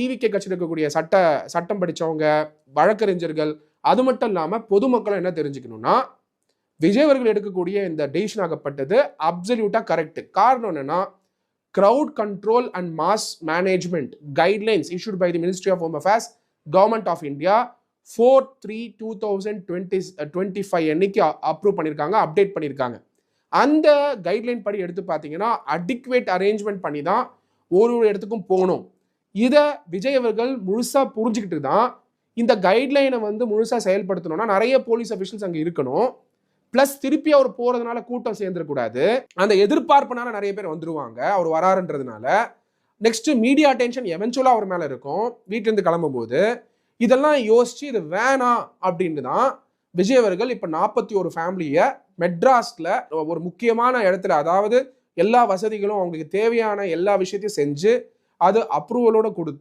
TVK கட்சியில் இருக்கக்கூடிய சட்ட சட்டம் படித்தவங்க வழக்கறிஞர்கள் அது மட்டும் இல்லாமல் பொதுமக்களும் என்ன தெரிஞ்சுக்கணும்னா விஜய் அவர்கள் எடுக்கக்கூடிய இந்த டெசிஷன் ஆகப்பட்டது அப்சல்யூட்டாக கரெக்ட் காரணம் என்னன்னா crowd control and mass management guidelines issued by the ministry of home affairs government of India four three two thousand twenty twenty five அன்னைக்கு அப்ரூவ் பண்ணியிருக்காங்க அப்டேட் பண்ணியிருக்காங்க. அந்த கைட்லைன் படி எடுத்து பார்த்தீங்கன்னா அடிக்குவேட் அரேஞ்ச்மெண்ட் பண்ணி தான் ஒரு ஒரு இடத்துக்கும் போகணும். இதை விஜய் அவர்கள் முழுசாக புரிஞ்சுக்கிட்டு தான் இந்த கைட்லைனை வந்து முழுசாக செயல்படுத்தணும்னா நிறைய போலீஸ் அஃபிஷியல்ஸ் அங்கே இருக்கணும். ப்ளஸ் திருப்பி அவர் போகிறதுனால கூட்டம் சேர்ந்துடக்கூடாது. அந்த எதிர்பார்ப்புனால நிறைய பேர் வந்துருவாங்க. அவர் வராருன்றதுனால. நெக்ஸ்ட்டு மீடியா அட்டென்ஷன் எவென்ச்சுவலாக அவர் மேலே இருக்கும். வீட்டிலேருந்து கிளம்பும்போது. இதெல்லாம் யோசிச்சு இது வேணாம் அப்படின்னு தான் விஜய் அவர்கள் இப்போ நாற்பத்தி ஒரு ஃபேமிலியை மெட்ராஸில் ஒரு முக்கியமான இடத்துல அதாவது எல்லா வசதிகளும் அவங்களுக்கு தேவையான எல்லா விஷயத்தையும் செஞ்சு அது அப்ரூவலோட கொடுத்து